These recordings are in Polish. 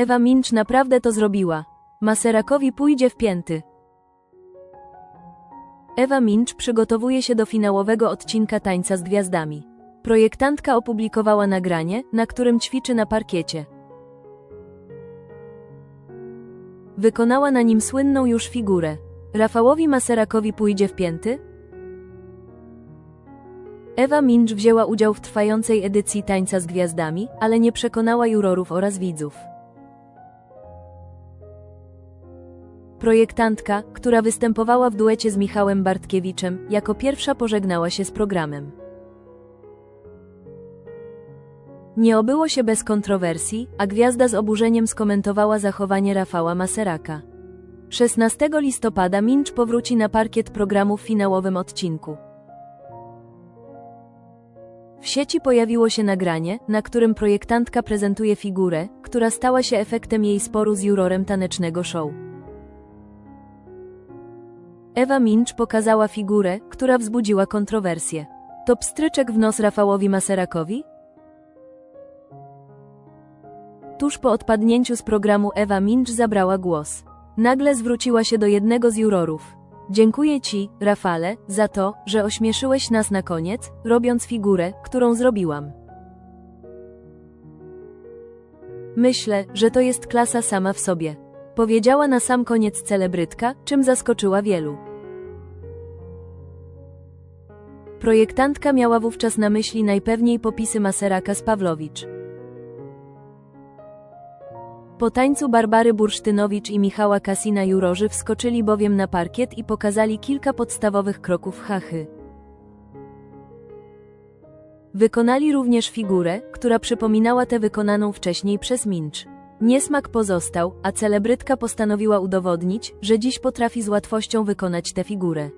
Ewa Minch naprawdę to zrobiła. Maserakowi pójdzie w pięty. Ewa Minch przygotowuje się do finałowego odcinka Tańca z Gwiazdami. Projektantka opublikowała nagranie, na którym ćwiczy na parkiecie. Wykonała na nim słynną już figurę. Rafałowi Maserakowi pójdzie w pięty? Ewa Minch wzięła udział w trwającej edycji Tańca z Gwiazdami, ale nie przekonała jurorów oraz widzów. Projektantka, która występowała w duecie z Michałem Bartkiewiczem, jako pierwsza pożegnała się z programem. Nie obyło się bez kontrowersji, a gwiazda z oburzeniem skomentowała zachowanie Rafała Maseraka. 16 listopada Minch powróci na parkiet programu w finałowym odcinku. W sieci pojawiło się nagranie, na którym projektantka prezentuje figurę, która stała się efektem jej sporu z jurorem tanecznego show. Ewa Minch pokazała figurę, która wzbudziła kontrowersję. To pstryczek w nos Rafałowi Maserakowi? Tuż po odpadnięciu z programu Ewa Minch zabrała głos. Nagle zwróciła się do jednego z jurorów. Dziękuję ci, Rafale, za to, że ośmieszyłeś nas na koniec, robiąc figurę, którą zrobiłam. Myślę, że to jest klasa sama w sobie. Powiedziała na sam koniec celebrytka, czym zaskoczyła wielu. Projektantka miała wówczas na myśli najpewniej popisy Maseraka z Pawlowicz. Po tańcu Barbary Bursztynowicz i Michała Kasina jurorzy wskoczyli bowiem na parkiet i pokazali kilka podstawowych kroków hachy. Wykonali również figurę, która przypominała tę wykonaną wcześniej przez Minch. Niesmak pozostał, a celebrytka postanowiła udowodnić, że dziś potrafi z łatwością wykonać tę figurę.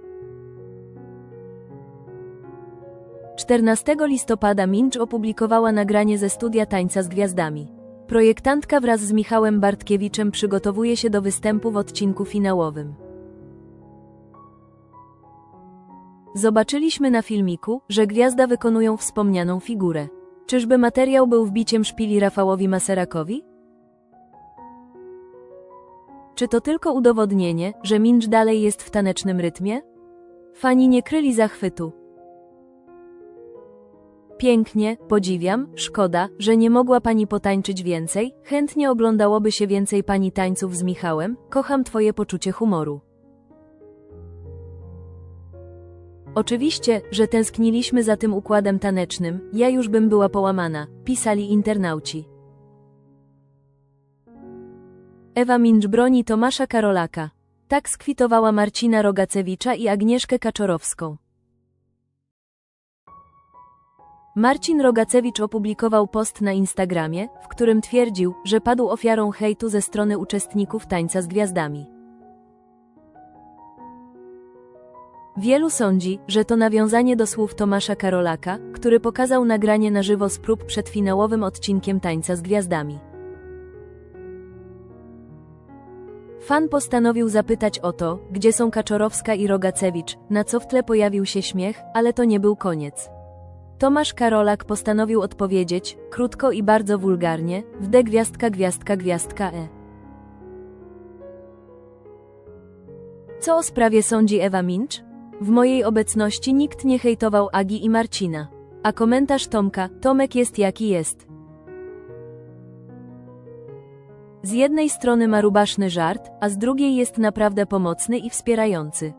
14 listopada Minch opublikowała nagranie ze studia Tańca z Gwiazdami. Projektantka wraz z Michałem Bartkiewiczem przygotowuje się do występu w odcinku finałowym. Zobaczyliśmy na filmiku, że gwiazda wykonują wspomnianą figurę. Czyżby materiał był wbiciem szpili Rafałowi Maserakowi? Czy to tylko udowodnienie, że Minch dalej jest w tanecznym rytmie? Fani nie kryli zachwytu. Pięknie, podziwiam, szkoda, że nie mogła pani potańczyć więcej, chętnie oglądałoby się więcej pani tańców z Michałem, kocham twoje poczucie humoru. Oczywiście, że tęskniliśmy za tym układem tanecznym, ja już bym była połamana, pisali internauci. Ewa Minch broni Tomasza Karolaka. Tak skwitowała Marcina Rogacewicza i Agnieszkę Kaczorowską. Marcin Rogacewicz opublikował post na Instagramie, w którym twierdził, że padł ofiarą hejtu ze strony uczestników tańca z gwiazdami. Wielu sądzi, że to nawiązanie do słów Tomasza Karolaka, który pokazał nagranie na żywo z prób przed finałowym odcinkiem tańca z gwiazdami. Fan postanowił zapytać o to, gdzie są Kaczorowska i Rogacewicz, na co w tle pojawił się śmiech, ale to nie był koniec. Tomasz Karolak postanowił odpowiedzieć, krótko i bardzo wulgarnie, w D gwiazdka gwiazdka gwiazdka E. Co o sprawie sądzi Ewa Minch? W mojej obecności nikt nie hejtował Agi i Marcina. A komentarz Tomka, Tomek jest jaki jest. Z jednej strony ma rubaszny żart, a z drugiej jest naprawdę pomocny i wspierający.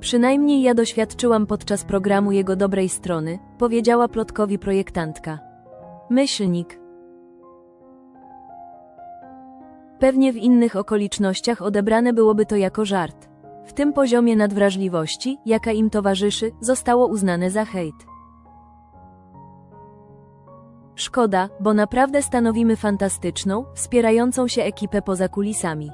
Przynajmniej ja doświadczyłam podczas programu jego dobrej strony, powiedziała plotkowi projektantka. Myślnik. Pewnie w innych okolicznościach odebrane byłoby to jako żart. W tym poziomie nadwrażliwości, jaka im towarzyszy, zostało uznane za hejt. Szkoda, bo naprawdę stanowimy fantastyczną, wspierającą się ekipę poza kulisami.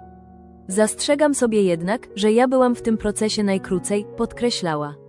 Zastrzegam sobie jednak, że ja byłam w tym procesie najkrócej, podkreślała.